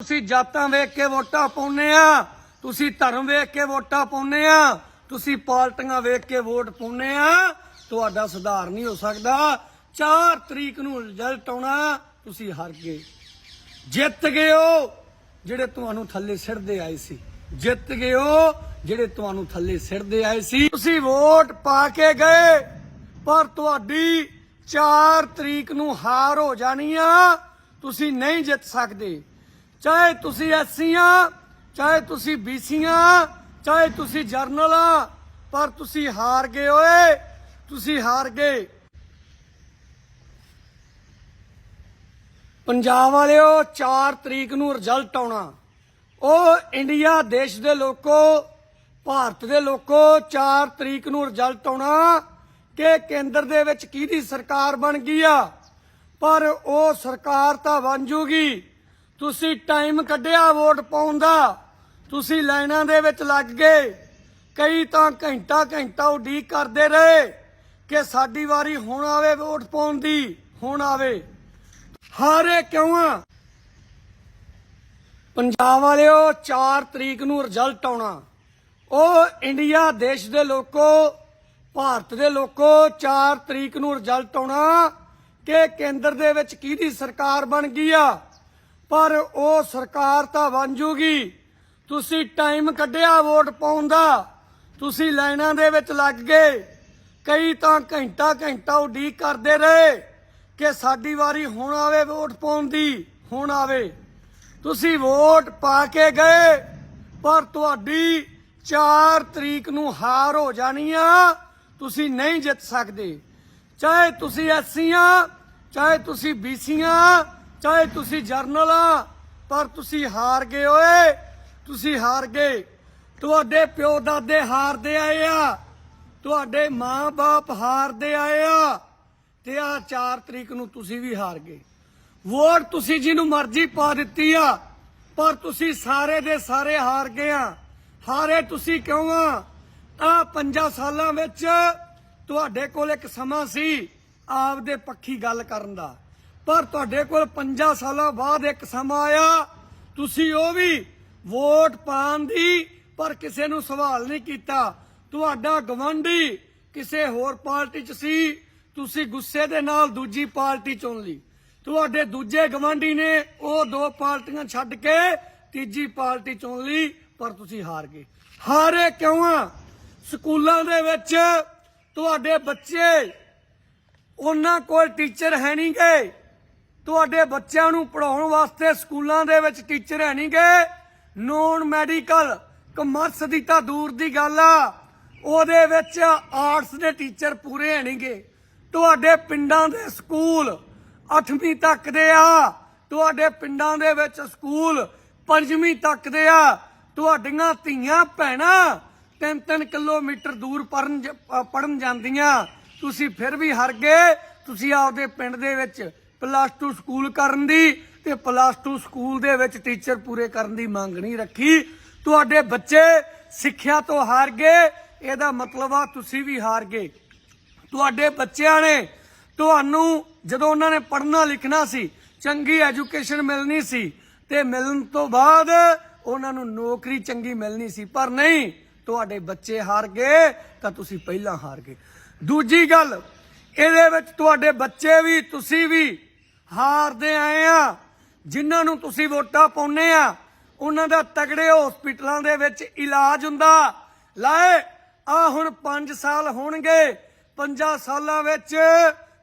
ਤੁਸੀਂ ਜਾਤਾਂ ਵੇਖ ਕੇ ਵੋਟਾਂ ਪਾਉਨੇ ਆ, ਤੁਸੀਂ ਧਰਮ ਵੇਖ ਕੇ ਵੋਟਾਂ ਪਾਉਂਦੇ ਆ, ਤੁਸੀਂ ਪਾਰਟੀਆਂ ਵੇਖ ਕੇ ਵੋਟ ਪਾਉਨੇ ਆ, ਤੁਹਾਡਾ ਸੁਧਾਰ ਨਹੀਂ ਹੋ ਸਕਦਾ। 4 ਤਰੀਕ ਨੂੰ ਰਿਜ਼ਲਟ ਆਉਣਾ, ਤੁਸੀਂ ਹਾਰ ਗਏ। ਜਿੱਤ ਗਏ ਹੋ, ਜਿਹੜੇ ਤੁਹਾਨੂੰ ਥੱਲੇ ਸਿਰਦੇ ਆਏ ਸੀ। ਜਿੱਤ ਗਏ ਹੋ, ਜਿਹੜੇ ਤੁਹਾਨੂੰ ਥੱਲੇ ਸਿਰਦੇ ਆਏ ਸੀ। ਤੁਸੀਂ ਵੋਟ ਪਾ ਕੇ ਗਏ, ਪਰ ਤੁਹਾਡੀ 4 ਤਰੀਕ ਨੂੰ ਹਾਰ ਹੋ ਜਾਣੀ ਆ, ਤੁਸੀਂ ਨਹੀਂ ਜਿੱਤ ਸਕਦੇ। ਚਾਹੇ ਤੁਸੀਂ ਆ ਚਾਹੇ ਤੁਸੀਂ ਬੀਸੀਆਂ, ਚਾਹੇ ਤੁਸੀਂ ਜਰਨਲ ਆ ਪਰ ਤੁਸੀਂ ਹਾਰ ਗਏ ਓਏ, ਤੁਸੀਂ ਹਾਰ ਗਏ। ਪੰਜਾਬ ਵਾਲਿਓ 4 ਤਰੀਕ ਨੂੰ ਰਿਜ਼ਲਟ ਆਉਣਾ। ਉਹ ਇੰਡੀਆ ਦੇਸ਼ ਦੇ ਲੋਕੋ, ਭਾਰਤ ਦੇ ਲੋਕੋ 4 ਤਰੀਕ ਨੂੰ ਰਿਜ਼ਲਟ ਆਉਣਾ ਕਿ ਕੇਂਦਰ ਦੇ ਵਿੱਚ ਕਿਹਦੀ ਸਰਕਾਰ ਬਣ ਗਈ ਆ? ਪਰ ਉਹ ਸਰਕਾਰ ਤਾਂ ਬਣ ਜੂਗੀ। ਤੁਸੀਂ ਟਾਈਮ ਕੱਢਿਆ ਵੋਟ ਪਾਉਣ ਦਾ। ਤੁਸੀਂ ਲਾਈਨਾਂ ਦੇ ਵਿੱਚ ਲੱਗ ਗਏ। ਕਈ ਤਾਂ ਘੰਟਾ ਘੰਟਾ ਉਡੀਕ ਕਰਦੇ ਰਹੇ ਕਿ ਸਾਡੀ ਵਾਰੀ ਹੁਣ ਆਵੇ ਵੋਟ ਪਾਉਣ ਦੀ, ਹੁਣ ਆਵੇ। ਹਾਰੇ ਕਿਉਂ ਆ? ਪੰਜਾਬ ਵਾਲਿਓ 4 ਤਰੀਕ ਨੂੰ ਰਿਜ਼ਲਟ ਆਉਣਾ। ਉਹ ਇੰਡੀਆ, ਦੇਸ਼ ਦੇ ਲੋਕੋ, ਭਾਰਤ ਦੇ ਲੋਕੋ 4 ਤਰੀਕ ਨੂੰ ਰਿਜ਼ਲਟ ਆਉਣਾ ਕਿ ਕੇਂਦਰ ਦੇ ਵਿੱਚ ਕਿਹਦੀ ਸਰਕਾਰ ਬਣ ਗਈ ਆ? ਪਰ ਉਹ ਸਰਕਾਰ ਤਾਂ ਬਣ ਜੂਗੀ। ਤੁਸੀਂ ਟਾਈਮ ਕੱਢਿਆ ਵੋਟ ਪਾਉਣ ਦਾ। ਤੁਸੀਂ ਲਾਈਨਾਂ ਦੇ ਵਿੱਚ ਲੱਗ ਗਏ। ਕਈ ਤਾਂ ਘੰਟਾ ਘੰਟਾ ਉਡੀਕ ਕਰਦੇ ਰਹੇ ਕਿ ਸਾਡੀ ਵਾਰੀ ਹੁਣ ਆਵੇ ਵੋਟ ਪਾਉਣ ਦੀ। ਹੁਣ ਆਵੇ। ਤੁਸੀਂ ਵੋਟ ਪਾ ਕੇ ਗਏ, ਪਰ ਤੁਹਾਡੀ 4 ਤਰੀਕ ਨੂੰ ਹਾਰ ਹੋ ਜਾਣੀ ਆ। ਤੁਸੀਂ ਨਹੀਂ ਜਿੱਤ ਸਕਦੇ। ਚਾਹੇ ਤੁਸੀਂ ਐਸੀਆਂ ਚਾਹੇ ਤੁਸੀਂ ਬੀਸੀਆਂ ਚਾਹੇ ਤੁਸੀਂ ਜਰਨਲ ਆ, ਪਰ ਤੁਸੀਂ ਹਾਰ ਗਏ ਓਏ। ਤੁਸੀਂ ਹਾਰ ਗਏ। ਤੁਹਾਡੇ ਪਿਓ ਦਾਦੇ ਹਾਰਦੇ ਆਏ ਆ। ਤੁਹਾਡੇ ਮਾਂ-ਬਾਪ ਹਾਰਦੇ ਆਏ ਆ। ਤੇ ਆ 4 ਤਰੀਕ ਨੂੰ ਤੁਸੀਂ ਵੀ ਹਾਰ ਗਏ। ਵੋਟ ਤੁਸੀਂ ਜਿਹਨੂੰ ਮਰਜ਼ੀ ਪਾ ਦਿੱਤੀ ਆ, ਪਰ ਤੁਸੀਂ ਸਾਰੇ ਦੇ ਸਾਰੇ ਹਾਰ ਗਏ ਆ। ਹਾਰੇ ਤੁਸੀਂ ਕਿਉਂ ਆ? ਆ ਪੰਜਾਂ ਸਾਲਾਂ ਵਿੱਚ ਤੁਹਾਡੇ ਕੋਲ ਇੱਕ ਸਮਾਂ ਸੀ ਆਪਦੇ ਪੱਖੀ ਗੱਲ ਕਰਨ ਦਾ। ਪਰ ਤੁਹਾਡੇ ਕੋਲ ਪੰਜਾਂ ਸਾਲਾਂ ਬਾਅਦ ਇੱਕ ਸਮਾਂ ਆਇਆ। ਤੁਸੀਂ ਉਹ ਵੀ ਵੋਟ ਪਾਉਣ ਦੀ ਪਰ ਕਿਸੇ ਨੂੰ ਸਵਾਲ ਨਹੀਂ ਕੀਤਾ। ਤੁਹਾਡਾ ਗਵੰਡੀ ਕਿਸੇ ਹੋਰ ਪਾਰਟੀ 'ਚ ਸੀ। ਤੁਸੀਂ ਗੁੱਸੇ ਦੇ ਨਾਲ ਦੂਜੀ ਪਾਰਟੀ ਚੁਣ ਲਈ। ਤੁਹਾਡੇ ਦੂਜੇ ਗਵੰਡੀ ਨੇ ਉਹ ਦੋ ਪਾਰਟੀਆਂ ਛੱਡ ਕੇ ਤੀਜੀ ਪਾਰਟੀ ਚੁਣ ਲਈ, ਪਰ ਤੁਸੀਂ ਹਾਰ ਗਏ। ਹਾਰੇ ਕਿਉਂ ਆ? ਸਕੂਲਾਂ ਦੇ ਵਿੱਚ ਤੁਹਾਡੇ ਬੱਚੇ, ਉਹਨਾਂ ਕੋਲ ਟੀਚਰ ਹੈ ਨਹੀਂ ਗਏ। ਤੁਹਾਡੇ ਬੱਚਿਆਂ ਨੂੰ ਪੜਾਉਣ ਵਾਸਤੇ ਸਕੂਲਾਂ ਦੇ ਵਿੱਚ ਟੀਚਰ ਹੈ ਨਹੀਂ ਗਏ ਨੋਨ ਮੈਡੀਕਲ ਕਮਰਸ ਦੀ ਤਾਂ ਦੂਰ ਦੀ ਗੱਲ ਆ। ਉਹਦੇ ਵਿੱਚ ਆਰਟਸ ਦੇ ਟੀਚਰ ਪੂਰੇ ਹੈ ਨਹੀਂ ਗਏ ਤੁਹਾਡੇ ਪਿੰਡਾਂ ਦੇ ਸਕੂਲ 8ਵੀਂ ਤੱਕ ਦੇ ਆ। ਤੁਹਾਡੇ ਪਿੰਡਾਂ ਦੇ ਵਿੱਚ ਸਕੂਲ 5ਵੀਂ ਤੱਕ ਦੇ ਆ। ਤੁਹਾਡੀਆਂ ਧੀਆਂ ਭੈਣਾਂ 3-3 ਕਿਲੋਮੀਟਰ ਦੂਰ ਪੜਨ ਪੜਨ ਜਾਂਦੀਆਂ। ਤੁਸੀਂ ਫਿਰ ਵੀ ਹਰ ਗਏ। ਤੁਸੀਂ ਆਪਦੇ ਪਿੰਡ ਦੇ ਵਿੱਚ ਪਲੱਸ 2 ਸਕੂਲ ਕਰਨ ਦੀ ਤੇ ਪਲੱਸ 2 ਸਕੂਲ ਦੇ ਵਿੱਚ ਟੀਚਰ ਪੂਰੇ ਕਰਨ ਦੀ ਮੰਗ ਨਹੀਂ ਰੱਖੀ। ਤੁਹਾਡੇ ਬੱਚੇ ਸਿੱਖਿਆ ਤੋਂ ਹਾਰ ਗਏ, ਇਹਦਾ ਮਤਲਬ ਆ ਤੁਸੀਂ ਵੀ ਹਾਰ ਗਏ। ਤੁਹਾਡੇ ਬੱਚਿਆਂ ਨੇ ਤੁਹਾਨੂੰ ਜਦੋਂ ਉਹਨਾਂ ਨੇ ਪੜ੍ਹਨਾ ਲਿਖਣਾ ਸੀ, ਚੰਗੀ ਐਜੂਕੇਸ਼ਨ ਮਿਲਣੀ ਸੀ ਤੇ ਮਿਲਣ ਤੋਂ ਬਾਅਦ ਉਹਨਾਂ ਨੂੰ ਨੌਕਰੀ ਚੰਗੀ ਮਿਲਣੀ ਸੀ, ਪਰ ਨਹੀਂ, ਤੁਹਾਡੇ ਬੱਚੇ ਹਾਰ ਗਏ ਤਾਂ ਤੁਸੀਂ ਪਹਿਲਾਂ ਹਾਰ ਗਏ। ਦੂਜੀ ਗੱਲ, ਇਹਦੇ ਵਿੱਚ ਤੁਹਾਡੇ ਬੱਚੇ ਵੀ, ਤੁਸੀਂ ਵੀ ਹਾਰਦੇ ਆਏ ਆ। ਜਿਨ੍ਹਾਂ ਨੂੰ ਤੁਸੀਂ ਵੋਟਾਂ ਪਾਉਨੇ ਆ, ਉਹਨਾਂ ਦਾ ਤਗੜੇ ਹਸਪੀਟਲਾਂ ਦੇ ਵਿੱਚ ਇਲਾਜ ਹੁੰਦਾ। ਲਾਏ ਆ ਹੁਣ 5 ਸਾਲ ਹੋਣਗੇ। 5 ਸਾਲਾਂ ਵਿੱਚ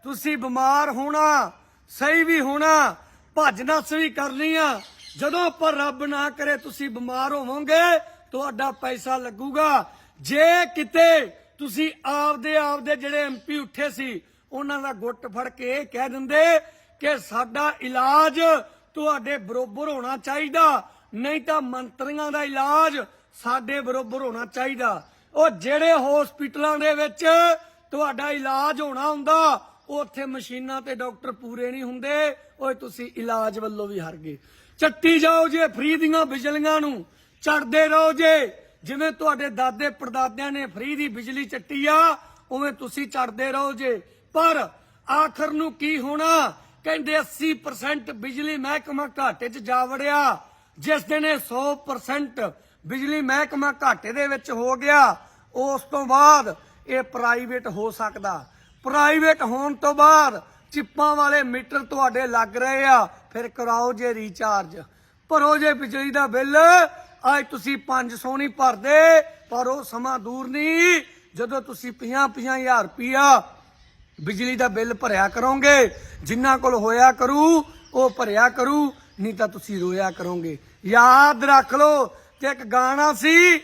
ਤੁਸੀਂ ਬਿਮਾਰ ਹੋਣਾ, ਸਹੀ ਵੀ ਹੋਣਾ, ਭੱਜ ਨੱਸ ਵੀ ਕਰਨੀ ਆ। ਜਦੋਂ ਪਰ ਰੱਬ ਨਾ ਕਰੇ ਤੁਸੀਂ ਬਿਮਾਰ ਹੋਵੋਗੇ, ਤੁਹਾਡਾ ਪੈਸਾ ਲੱਗੂਗਾ। ਜੇ ਕਿਤੇ ਤੁਸੀਂ ਆਪਦੇ ਆਪਦੇ ਜਿਹੜੇ ਐਮਪੀ ਉੱਠੇ ਸੀ, ਉਹਨਾਂ ਦਾ ਗੁੱਟ ਫੜ ਕੇ ਇਹ ਕਹਿ ਦਿੰਦੇ ਕਿ ਸਾਡਾ ਇਲਾਜ ਤੁਹਾਡੇ ਬਰੋਬਰ ਹੋਣਾ ਚਾਹੀਦਾ। ਨਹੀਂ ਤਾਂ ਮੰਤਰੀਆਂ ਦਾ ਇਲਾਜ ਸਾਡੇ ਬਰੋਬਰ ਹੋਣਾ ਚਾਹੀਦਾ। ਉਹ ਜਿਹੜੇ ਹਸਪੀਟਲਾਂ ਦੇ ਵਿੱਚ ਤੁਹਾਡਾ ਇਲਾਜ ਹੋਣਾ ਹੁੰਦਾ, ਉੱਥੇ ਮਸ਼ੀਨਾਂ ਤੇ ਡਾਕਟਰ ਪੂਰੇ ਨਹੀਂ ਹੁੰਦੇ। ਓਏ, ਤੁਸੀਂ ਇਲਾਜ ਵੱਲੋਂ ਵੀ ਹਾਰ ਗਏ। ਚੱਟੀ ਜਾਓ ਜੇ ਫ੍ਰੀ ਦੀਆਂ ਬਿਜਲੀਆਂ ਨੂੰ। ਚੜਦੇ ਰਹੋ ਜੇ। ਜਿਵੇਂ ਤੁਹਾਡੇ ਦਾਦੇ ਪੜਦਾਦਿਆਂ ਨੇ ਫ੍ਰੀ ਦੀ ਬਿਜਲੀ ਚੱਟੀ ਆ, ਉਵੇਂ ਤੁਸੀਂ ਚੜਦੇ ਰਹੋ ਜੇ। ਪਰ ਆਖਰ ਨੂੰ ਕੀ ਹੋਣਾ? ਕਹਿੰਦੇ 80% ਬਿਜਲੀ ਮਹਿਕਮਾ ਘਾਟੇ 'ਚ ਜਾ ਵੜਿਆ। ਜਿਸ ਦਿਨ ਇਹ 100% ਬਿਜਲੀ ਮਹਿਕਮਾ ਘਾਟੇ ਦੇ ਵਿੱਚ ਹੋ ਗਿਆ, ਉਸ ਤੋਂ ਬਾਅਦ ਇਹ ਪ੍ਰਾਈਵੇਟ ਹੋ ਸਕਦਾ। ਪ੍ਰਾਈਵੇਟ ਹੋਣ ਤੋਂ ਬਾਅਦ ਚਿੱਪਾਂ ਵਾਲੇ ਮੀਟਰ ਤੁਹਾਡੇ ਲੱਗ ਰਹੇ ਆ, ਫਿਰ ਕਰਾਓ ਜੇ ਰੀਚਾਰਜ ਭਰੋ ਜੇ ਬਿਜਲੀ ਦਾ ਬਿੱਲ, ਅੱਜ ਤੁਸੀਂ 500 ਨਹੀਂ ਭਰਦੇ, ਪਰ ਉਹ ਸਮਾਂ ਦੂਰ ਨਹੀਂ। ਜਦੋਂ ਤੁਸੀਂ 50 ਹਜ਼ਾਰ ਰੁਪਇਆ ਬਿਜਲੀ ਦਾ ਬਿੱਲ ਭਰਿਆ ਕਰੋਗੇ, ਜਿੰਨਾ ਕੋਲ ਹੋਇਆ ਕਰੂ, ਉਹ ਭਰਿਆ ਕਰੂ, ਨਹੀਂ ਤਾਂ ਤੁਸੀਂ ਰੋਇਆ ਕਰੋਗੇ। ਯਾਦ ਰੱਖ ਲਓ ਕਿ ਇੱਕ ਗਾਣਾ ਸੀ,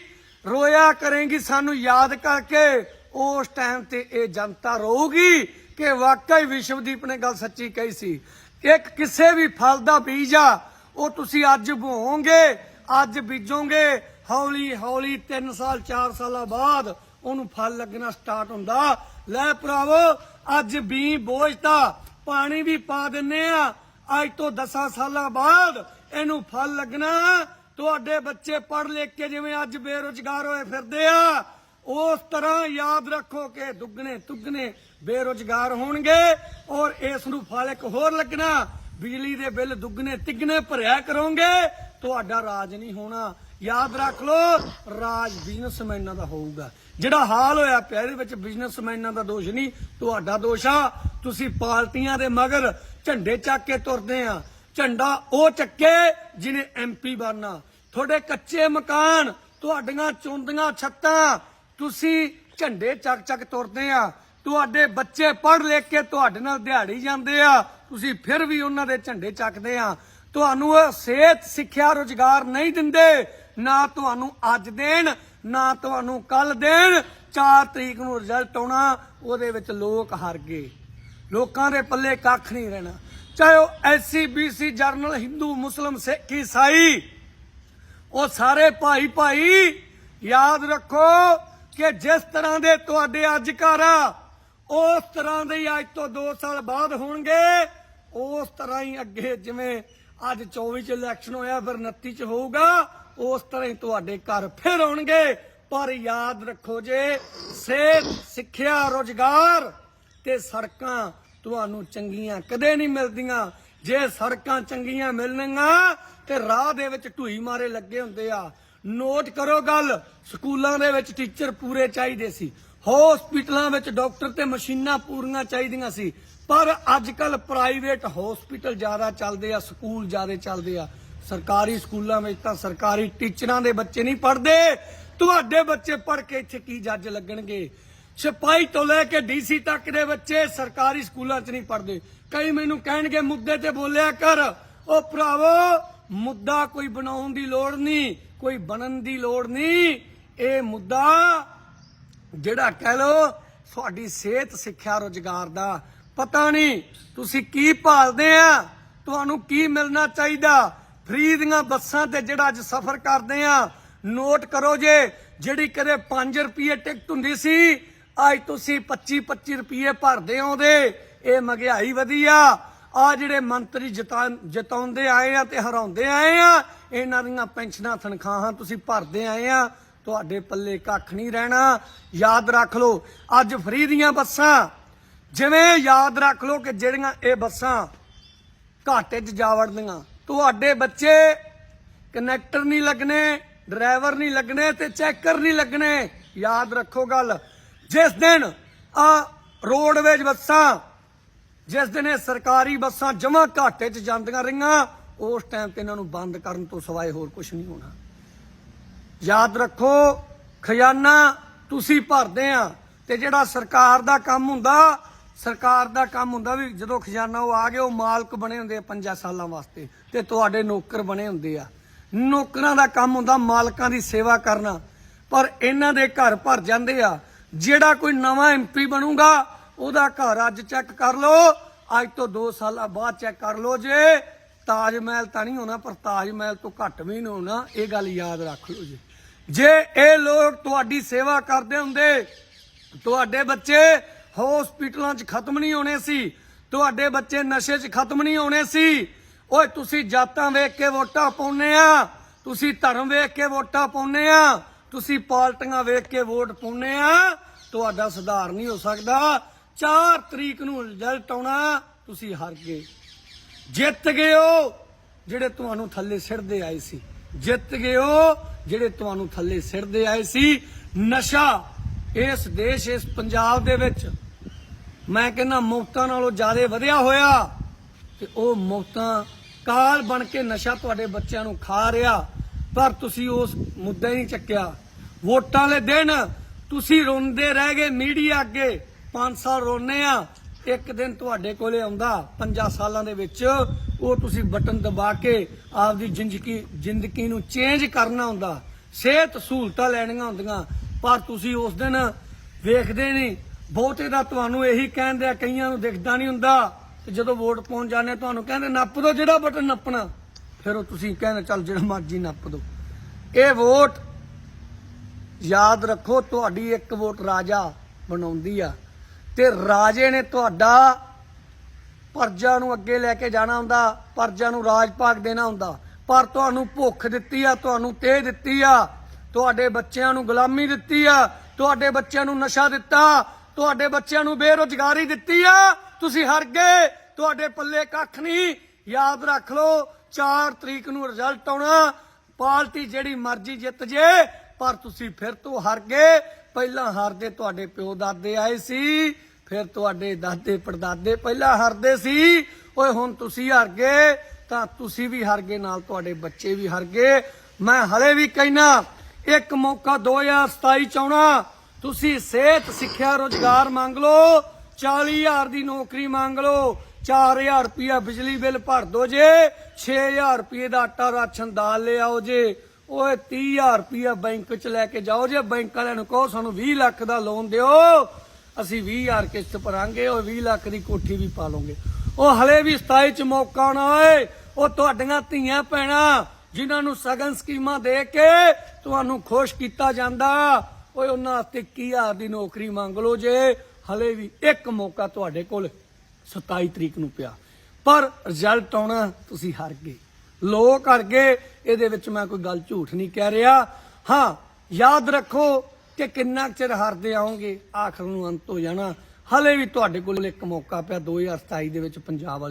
ਰੋਇਆ ਕਰੇਗੀ ਸਾਨੂੰ ਯਾਦ ਕਰਕੇ, ਉਸ ਟਾਈਮ ਤੇ ਇਹ ਜਨਤਾ ਰੋਊਗੀ ਕਿ ਵਾਕਈ ਵਿਸ਼ਵਦੀਪ ਨੇ ਗੱਲ ਸੱਚੀ ਕਹੀ ਸੀ। ਇੱਕ ਕਿਸੇ ਵੀ ਫਲ ਦਾ ਬੀਜ ਆ, ਉਹ ਤੁਸੀਂ ਅੱਜ ਬੋਓਗੇ, ਅੱਜ ਬੀਜੋਗੇ, ਹੌਲੀ ਹੌਲੀ 3 ਸਾਲ 4 ਸਾਲਾਂ ਬਾਅਦ ਉਹਨੂੰ ਫਲ ਲੱਗਣਾ ਸਟਾਰਟ ਹੁੰਦਾ। ਲੈ ਭਰਾਵੋ ਅੱਜ ਬੀ ਬੋਝਤਾ ਪਾਣੀ ਵੀ ਪਾ ਦਿੰਨੇ ਆ। ਅੱਜ ਤੋਂ 10 ਸਾਲਾਂ ਬਾਅਦ ਇਹਨੂੰ ਫਲ ਲੱਗਣਾ। ਤੁਹਾਡੇ ਬੱਚੇ ਪੜ੍ਹ ਲਿਖ ਕੇ ਜਿਵੇਂ ਅੱਜ ਬੇਰੁਜ਼ਗਾਰ ਹੋਏ ਫਿਰਦੇ ਆ, ਉਸ ਤਰ੍ਹਾਂ ਯਾਦ ਰੱਖੋ ਕਿ ਦੁੱਗਣੇ ਤੁੱਗਣੇ ਬੇਰੁਜ਼ਗਾਰ ਹੋਣਗੇ ਔਰ ਇਸ ਨੂੰ ਫਲ ਇੱਕ ਹੋਰ ਲੱਗਣਾ। ਬਿਜਲੀ ਦੇ ਬਿੱਲ ਦੁੱਗਣੇ ਤਿੱਗਣੇ ਭਰਿਆ ਕਰੋਗੇ। ਤੁਹਾਡਾ ਰਾਜ ਨਹੀਂ ਹੋਣਾ। ਯਾਦ ਰੱਖ ਲਓ, ਰਾਜ ਬਿਜ਼ਨਸਮੈਨਾਂ ਦਾ ਹੋਊਗਾ। ਜਿਹੜਾ ਹਾਲ ਹੋਇਆ ਪਿਆ, ਇਹਦੇ ਵਿੱਚ ਬਿਜ਼ਨਸਮੈਨਾਂ ਦਾ ਦੋਸ਼ ਨਹੀਂ, ਤੁਹਾਡਾ ਦੋਸ਼ ਆ। ਤੁਸੀਂ ਪਾਰਟੀਆਂ ਦੇ ਮਗਰ ਝੰਡੇ ਚੱਕ ਕੇ ਤੁਰਦੇ ਆ। ਝੰਡਾ ਉਹ ਚੱਕੇ ਜਿਹਨੇ ਐਮਪੀ ਬਣਨਾ। ਤੁਹਾਡੇ ਕੱਚੇ ਮਕਾਨ, ਤੁਹਾਡੀਆਂ ਚੁੰਦੀਆਂ ਛੱਤਾਂ, ਤੁਸੀਂ ਝੰਡੇ ਚੱਕ ਚੱਕ ਤੁਰਦੇ ਆ। ਤੁਹਾਡੇ ਬੱਚੇ ਪੜ੍ਹ ਲਿਖ ਕੇ ਤੁਹਾਡੇ ਨਾਲ ਦਿਹਾੜੀ ਜਾਂਦੇ ਆ। ਤੁਸੀਂ ਫਿਰ ਵੀ ਉਹਨਾਂ ਦੇ ਝੰਡੇ ਚੱਕਦੇ ਆ। ਤੁਹਾਨੂੰ ਸਿਹਤ, ਸਿੱਖਿਆ, ਰੋਜ਼ਗਾਰ ਨਹੀਂ ਦਿੰਦੇ। ਨਾ ਤੁਹਾਨੂੰ ਅੱਜ ਦੇਣ, ਨਾ ਤੁਹਾਨੂੰ ਕੱਲ ਦੇਣ। 4 ਤਰੀਕ ਨੂੰ ਰਿਜ਼ਲਟ ਆਉਣਾ, ਉਹਦੇ ਵਿੱਚ ਲੋਕ ਹਾਰ ਗਏ। ਲੋਕਾਂ ਦੇ ਪੱਲੇ ਕੱਖ ਨਹੀਂ ਰਹਿਣਾ। ਚਾਹੇ ਉਹ ਐਸਸੀ ਬੀਸੀ ਜਰਨਲ ਹਿੰਦੂ, ਮੁਸਲਮ, ਸਿੱਖ, ਈਸਾਈ, ਉਹ ਸਾਰੇ ਭਾਈ ਭਾਈ, ਯਾਦ ਰੱਖੋ ਕਿ ਜਿਸ ਤਰ੍ਹਾਂ ਦੇ ਤੁਹਾਡੇ ਅੱਜ ਘਰ ਉਸ ਤਰ੍ਹਾਂ ਦੇ ਅੱਜ ਤੋਂ 2 ਸਾਲ ਬਾਅਦ ਹੋਣਗੇ। ਉਸ ਤਰ੍ਹਾਂ ਹੀ ਅੱਗੇ ਜਿਵੇਂ ਅੱਜ 24 ਚ ਇਲੈਕਸ਼ਨ ਹੋਇਆ, ਫਿਰ 29 ਚ ਹੋਊਗਾ। ਉਸ ਤਰ੍ਹਾਂ ਹੀ ਤੁਹਾਡੇ ਘਰ ਫਿਰ ਆਉਣਗੇ। ਪਰ ਯਾਦ ਰੱਖੋ ਜੇ, ਸਿਹਤ, ਸਿੱਖਿਆ, ਰੋਜ਼ਗਾਰ ਤੇ ਸੜਕਾਂ ਤੁਹਾਨੂੰ ਚੰਗੀਆਂ ਕਦੇ ਨਹੀਂ ਮਿਲਦੀਆਂ। ਜੇ ਸੜਕਾਂ ਚੰਗੀਆਂ ਮਿਲਣਗੀਆਂ ਤੇ ਰਾਹ ਦੇ ਵਿੱਚ ਢੂਈ ਮਾਰੇ ਲੱਗੇ ਹੁੰਦੇ ਆ। ਨੋਟ ਕਰੋ ਗੱਲ, ਸਕੂਲਾਂ ਦੇ ਵਿੱਚ ਟੀਚਰ ਪੂਰੇ ਚਾਹੀਦੇ ਸੀ। ਹਸਪੀਟਲਾਂ ਵਿੱਚ ਡਾਕਟਰ ਤੇ ਮਸ਼ੀਨਾਂ ਪੂਰੀਆਂ ਚਾਹੀਦੀਆਂ ਸੀ। ਪਰ ਅੱਜ ਕੱਲ ਪ੍ਰਾਈਵੇਟ ਹਸਪੀਟਲ ਜ਼ਿਆਦਾ ਚੱਲਦੇ ਆ, ਸਕੂਲ ਜ਼ਿਆਦਾ ਚੱਲਦੇ ਆ। ਸਰਕਾਰੀ ਸਕੂਲਾਂ ਵਿੱਚ ਤਾਂ ਸਰਕਾਰੀ ਟੀਚਰਾਂ ਦੇ ਬੱਚੇ ਨਹੀਂ ਪੜ੍ਹਦੇ। ਤੁਹਾਡੇ ਬੱਚੇ ਪੜ੍ਹ ਕੇ ਇੱਥੇ ਕੀ ਜੱਜ ਲੱਗਣਗੇ? ਸਿਪਾਹੀ ਤੋਂ ਲੈ ਕੇ ਡੀਸੀ ਤੱਕ ਦੇ ਬੱਚੇ ਸਰਕਾਰੀ ਸਕੂਲਾਂ 'ਚ ਨਹੀਂ ਪੜ੍ਹਦੇ। ਕਈ ਮੈਨੂੰ ਕਹਿਣਗੇ, ਮੁੱਦੇ ਤੇ ਬੋਲਿਆ ਕਰ। ਉਹ ਭਰਾਵੋ, ਮੁੱਦਾ ਕੋਈ ਬਣਾਉਣ ਦੀ ਲੋੜ ਨਹੀਂ, ਕੋਈ ਬਣਨ ਦੀ ਲੋੜ ਨਹੀਂ। ਇਹ ਮੁੱਦਾ ਜਿਹੜਾ ਕਹਿ ਲੋ ਤੁਹਾਡੀ ਸਿਹਤ, ਸਿੱਖਿਆ, ਰੋਜ਼ਗਾਰ ਦਾ ਪਤਾ ਨਹੀਂ। ਤੁਸੀਂ ਕੀ ਭਾਲਦੇ ਆ? ਤੁਹਾਨੂੰ ਕੀ ਮਿਲਣਾ ਚਾਹੀਦਾ? ਫ੍ਰੀ ਦੀਆਂ ਬੱਸਾਂ ਤੇ ਜਿਹੜਾ ਅੱਜ ਸਫ਼ਰ ਕਰਦੇ ਆ, ਨੋਟ ਕਰੋ ਜੇ, ਜਿਹੜੀ ਕਦੇ 5 ਰੁਪਏ ਟਿਕਟ ਹੁੰਦੀ ਸੀ, ਅੱਜ ਤੁਸੀਂ 25 25 ਰੁਪਏ ਭਰਦੇ ਆਉਂਦੇ, ਇਹ ਮਹਿੰਗਾਈ ਵਧੀਆ। ਆ ਜਿਹੜੇ ਮੰਤਰੀ ਜਿਤਾ, ਜਿਤਾਉਂਦੇ ਆਏ ਆ ਤੇ ਹਰਾਉਂਦੇ ਆਏ ਆ, ਇਹਨਾਂ ਦੀਆਂ ਪੈਨਸ਼ਨਾਂ, ਤਨਖਾਹਾਂ ਤੁਸੀਂ ਭਰਦੇ ਆਏ ਆ, ਤੁਹਾਡੇ ਪੱਲੇ ਕੱਖ ਨਹੀਂ ਰਹਿਣਾ। ਯਾਦ ਰੱਖ ਲਓ, ਅੱਜ ਫ੍ਰੀ ਦੀਆਂ ਬੱਸਾਂ, ਜਿਵੇਂ ਯਾਦ ਰੱਖ ਲਓ ਕਿ ਜਿਹੜੀਆਂ ਇਹ ਬੱਸਾਂ ਘਾਟੇ 'ਚ ਜਾ ਵੜਦੀਆਂ। ਤੁਹਾਡੇ ਬੱਚੇ ਕਨੈਕਟਰ ਨਹੀਂ ਲੱਗਣੇ, ਡਰਾਈਵਰ ਨਹੀਂ ਲੱਗਣੇ ਤੇ ਚੈਕਰ ਨਹੀਂ ਲੱਗਣੇ। ਯਾਦ ਰੱਖੋ ਗੱਲ। ਜਿਸ ਦਿਨ ਆ ਰੋਡਵੇਜ ਬੱਸਾਂ, ਜਿਸ ਦਿਨ ਇਹ ਸਰਕਾਰੀ ਬੱਸਾਂ ਜਮਾ ਘਾਟੇ 'ਚ ਜਾਂਦੀਆਂ ਰਹੀਆਂ, ਉਸ ਟਾਈਮ ਤੇ ਇਹਨਾਂ ਨੂੰ ਬੰਦ ਕਰਨ ਤੋਂ ਸਿਵਾਏ ਹੋਰ ਕੁਝ ਨਹੀਂ ਹੋਣਾ। ਯਾਦ ਰੱਖੋ, ਖਜ਼ਾਨਾ ਤੁਸੀਂ ਭਰਦੇ ਆ ਤੇ ਜਿਹੜਾ ਸਰਕਾਰ ਦਾ ਕੰਮ ਹੁੰਦਾ ਸਰਕਾਰ ਦਾ ਕੰਮ ਹੁੰਦਾ ਵੀ ਜਦੋਂ ਖਜ਼ਾਨਾ ਉਹ ਆ ਗਿਆ, ਉਹ ਮਾਲਕ ਬਣੇ ਹੁੰਦੇ ਆ 5 ਸਾਲਾਂ ਵਾਸਤੇ ਤੇ ਤੁਹਾਡੇ ਨੌਕਰ ਬਣੇ ਹੁੰਦੇ ਆ। ਨੌਕਰਾਂ ਦਾ ਕੰਮ ਹੁੰਦਾ ਮਾਲਕਾਂ ਦੀ ਸੇਵਾ ਕਰਨਾ। ਪਰ ਇਹਨਾਂ ਦੇ ਘਰ ਭਰ ਜਾਂਦੇ ਆ। ਜਿਹੜਾ ਕੋਈ ਨਵਾਂ ਐਮਪੀ ਬਣੂਗਾ, ਉਹਦਾ ਘਰ ਅੱਜ ਚੈੱਕ ਕਰ ਲਓ। ਅੱਜ ਤੋਂ 2 ਸਾਲਾਂ ਬਾਅਦ ਚੈੱਕ ਕਰ ਲਓ ਜੇ। ਤਾਜ ਮਹਿਲ ਤਾਂ ਨਹੀਂ ਹੋਣਾ, ਪਰ ਤਾਜ ਮਹਿਲ ਤੋਂ ਘੱਟ ਵੀ ਨਹੀਂ ਹੋਣਾ, ਇਹ ਗੱਲ ਯਾਦ ਰੱਖ ਲਓ ਜੀ। ਜੇ ਇਹ ਲੋਕ ਤੁਹਾਡੀ ਸੇਵਾ ਕਰਦੇ ਹੁੰਦੇ, ਤੁਹਾਡੇ ਬੱਚੇ ਹਸਪੀਟਲਾਂ 'ਚ ਖਤਮ ਨਹੀਂ ਹੋਣੇ ਸੀ। ਤੁਹਾਡੇ ਬੱਚੇ ਨਸ਼ੇ 'ਚ ਖਤਮ ਨਹੀਂ ਹੋਣੇ ਸੀ। ਓਏ, ਤੁਸੀਂ ਜਾਤਾਂ ਵੇਖ ਕੇ ਵੋਟਾਂ ਪਾਉਨੇ ਆ। ਤੁਸੀਂ ਧਰਮ ਵੇਖ ਕੇ ਵੋਟਾਂ ਪਾਉਨੇ ਆ। ਤੁਸੀਂ ਪਾਰਟੀਆਂ ਵੇਖ ਕੇ ਵੋਟ ਪਾਉਨੇ ਆ। ਤੁਹਾਡਾ ਸੁਧਾਰ ਨਹੀਂ ਹੋ ਸਕਦਾ। 4 ਤਰੀਕ ਨੂੰ ਰਿਜ਼ਲਟ ਆਉਣਾ, ਤੁਸੀਂ ਹਾਰ ਗਏ। ਜਿੱਤ ਗਏ ਹੋ, ਜਿਹੜੇ ਤੁਹਾਨੂੰ ਥੱਲੇ ਸਿਰਦੇ ਆਏ ਸੀ। ਜਿੱਤ ਗਏ ਹੋ, ਜਿਹੜੇ ਤੁਹਾਨੂੰ ਥੱਲੇ ਸਿਰਦੇ ਆਏ ਸੀ। ਨਸ਼ਾ ਇਸ ਦੇਸ਼, ਇਸ ਪੰਜਾਬ ਦੇ ਵਿੱਚ ਮੈਂ ਕਹਿੰਦਾ ਮੁਫਤਾਂ ਨਾਲੋਂ ਜ਼ਿਆਦਾ ਵਧਿਆ ਹੋਇਆ ਤੇ ਉਹ ਮੁਫਤਾਂ ਕਾਲ ਬਣ ਕੇ ਨਸ਼ਾ ਤੁਹਾਡੇ ਬੱਚਿਆਂ ਨੂੰ ਖਾ ਰਿਹਾ, ਪਰ ਤੁਸੀਂ ਉਸ ਮੁੱਦਾ ਹੀ ਨਹੀਂ ਚੱਕਿਆ। ਵੋਟਾਂ ਵਾਲੇ ਦਿਨ ਤੁਸੀਂ ਰੋਂਦੇ ਰਹਿ ਗਏ ਮੀਡੀਆ ਅੱਗੇ 5 ਸਾਲ ਰੋਨੇ ਆ, ਇੱਕ ਦਿਨ ਤੁਹਾਡੇ ਕੋਲੇ ਆਉਂਦਾ 5 ਸਾਲਾਂ ਦੇ ਵਿੱਚ ਉਹ ਤੁਸੀਂ ਬਟਨ ਦਬਾ ਕੇ ਆਪਦੀ ਜ਼ਿੰਦਗੀ ਜ਼ਿੰਦਗੀ ਨੂੰ ਚੇਂਜ ਕਰਨਾ ਹੁੰਦਾ, ਸਿਹਤ ਸਹੂਲਤਾਂ ਲੈਣੀਆਂ ਹੁੰਦੀਆਂ ਪਰ ਤੁਸੀਂ ਉਸ ਦਿਨ ਵੇਖਦੇ ਨਹੀਂ। ਬਹੁਤੇ ਦਾ ਤੁਹਾਨੂੰ ਇਹੀ ਕਹਿੰਦੇ ਆ, ਕਈਆਂ ਨੂੰ ਦਿਖਦਾ ਨਹੀਂ ਹੁੰਦਾ। ਤੇ ਜਦੋਂ ਵੋਟ ਪਾਉਣ ਜਾਂਦੇ ਤੁਹਾਨੂੰ ਕਹਿੰਦੇ, ਨੱਪ ਦੋ ਜਿਹੜਾ ਬਟਨ ਨੱਪਣਾ। ਫਿਰ ਉਹ ਤੁਸੀਂ ਕਹਿੰਦੇ, ਚੱਲ ਜਿਹੜਾ ਮਰਜ਼ੀ ਨੱਪ ਦੋ। ਇਹ ਵੋਟ ਯਾਦ ਰੱਖੋ, ਤੁਹਾਡੀ ਇੱਕ ਵੋਟ ਰਾਜਾ ਬਣਾਉਂਦੀ ਆ। ਤੇ ਰਾਜੇ ਨੇ ਤੁਹਾਡਾ ਪਰਜਾ ਨੂੰ ਅੱਗੇ ਲੈ ਕੇ ਜਾਣਾ ਹੁੰਦਾ, ਪਰਜਾ ਨੂੰ ਰਾਜ ਭਾਗ ਦੇਣਾ ਹੁੰਦਾ। ਪਰ ਤੁਹਾਨੂੰ ਭੁੱਖ ਦਿੱਤੀ ਆ, ਤੁਹਾਨੂੰ ਤੇ ਦਿੱਤੀ ਆ। ਤੁਹਾਡੇ ਬੱਚਿਆਂ ਨੂੰ ਗੁਲਾਮੀ ਦਿੱਤੀ ਆ, ਤੁਹਾਡੇ ਬੱਚਿਆਂ ਨੂੰ ਨਸ਼ਾ ਦਿੱਤਾ, ਤੁਹਾਡੇ ਬੱਚਿਆਂ ਨੂੰ ਬੇਰੁਜ਼ਗਾਰੀ ਦਿੱਤੀ ਆ, ਤੁਸੀਂ ਹਰ ਗਏ, ਤੁਹਾਡੇ ਪੱਲੇ ਕੱਖ ਨਹੀਂ। ਯਾਦ ਰੱਖ ਲਓ 4 ਤਰੀਕ ਨੂੰ ਰਿਜ਼ਲਟ ਆਉਣਾ, ਪਾਰਟੀ ਜਿਹੜੀ ਮਰਜ਼ੀ ਜਿੱਤ ਜੇ, ਪਰ ਤੁਸੀਂ ਫਿਰ ਤੋਂ ਹਾਰ ਗਏ। ਪਹਿਲਾਂ ਹਾਰਦੇ ਤੁਹਾਡੇ ਪਿਓ ਦਾਦੇ ਆਏ ਸੀ, ਫਿਰ ਤੁਹਾਡੇ ਦਾਦੇ ਪੜਦਾਦੇ ਪਹਿਲਾਂ ਹਾਰਦੇ ਸੀ। ਓਏ, ਹੁਣ ਤੁਸੀਂ ਹਾਰ ਗਏ, ਤਾਂ ਤੁਸੀਂ ਵੀ ਹਾਰ ਗਏ, ਨਾਲ ਤੁਹਾਡੇ ਬੱਚੇ ਵੀ ਹਾਰ ਗਏ। ਮੈਂ ਹਲੇ ਵੀ ਕਹਿਣਾ ਇੱਕ ਮੌਕਾ 2027 ਚ ਆਉਣਾ। ਤੁਸੀਂ ਸਿਹਤ, ਸਿੱਖਿਆ, ਰੋਜ਼ਗਾਰ ਮੰਗ ਲਓ 40000 ਦੀ ਨੌਕਰੀ ਮੰਗ ਲਓ 4000 ਰੁਪਿਆ ਬਿਜਲੀ ਬਿੱਲ ਭਰ ਦੋ ਜੇ 6000 ਰੁਪਏ ਦਾ ਆਟਾ ਰਾਸ਼ਨ ਦਾਲ ਲਿਆਓ ਜੇ, ਓਏ 30000 ਰੁਪਿਆ ਬੈਂਕ ਚ ਲੈ ਕੇ ਜਾਓ ਜੇ, ਬੈਂਕ ਵਾਲਿਆਂ ਨੂੰ ਕਹੋ ਸਾਨੂੰ 20 ਲੱਖ ਦਾ ਲੋਨ ਦਿਓ, ਅਸੀਂ 20000 ਕਿਸ਼ਤ ਭਰਾਂਗੇ ਉਹ 20 ਲੱਖ ਦੀ ਕੋਠੀ ਵੀ ਪਾ ਲਵਾਂਗੇ। ਉਹ ਹਲੇ ਵੀ 27 ਚ ਮੌਕਾ ਨਾ ਓਏ ਉਹ ਤੁਹਾਡੀਆਂ ਧੀਆਂ ਭੈਣਾਂ, ਜਿਨ੍ਹਾਂ ਨੂੰ ਸਗਨ ਸਕੀਮਾਂ ਦੇ ਕੇ ਤੁਹਾਨੂੰ ਖੁਸ਼ ਕੀਤਾ ਜਾਂਦਾ। ਓਏ, ਉਹਨਾਂ ਵਾਸਤੇ 21000 ਦੀ ਨੌਕਰੀ ਮੰਗ ਲਓ ਜੇ ਹਲੇ ਵੀ ਇੱਕ ਮੌਕਾ ਤੁਹਾਡੇ ਕੋਲ 27 ਤਰੀਕ ਨੂੰ ਪਿਆ। ਪਰ ਰਿਜ਼ਲਟ ਆਉਣਾ ਤੁਸੀਂ ਹਾਰ ਗਏ। ਲੋਕ ਹਾਰ ਗਏ, ਇਹਦੇ ਵਿੱਚ ਮੈਂ ਕੋਈ ਗੱਲ ਝੂਠ ਨਹੀਂ ਕਹਿ ਰਿਹਾ। ਹਾਂ, ਯਾਦ ਰੱਖੋ ਕਿ ਕਿੰਨਾ ਕੁ ਚਿਰ ਹਾਰਦੇ ਆਉਂਗੇ ਆਖਰ ਨੂੰ ਅੰਤ ਹੋ ਜਾਣਾ। ਹਲੇ ਵੀ ਤੁਹਾਡੇ ਕੋਲ ਇੱਕ ਮੌਕਾ ਪਿਆ 2027 ਦੇ ਵਿੱਚ ਪੰਜਾਬ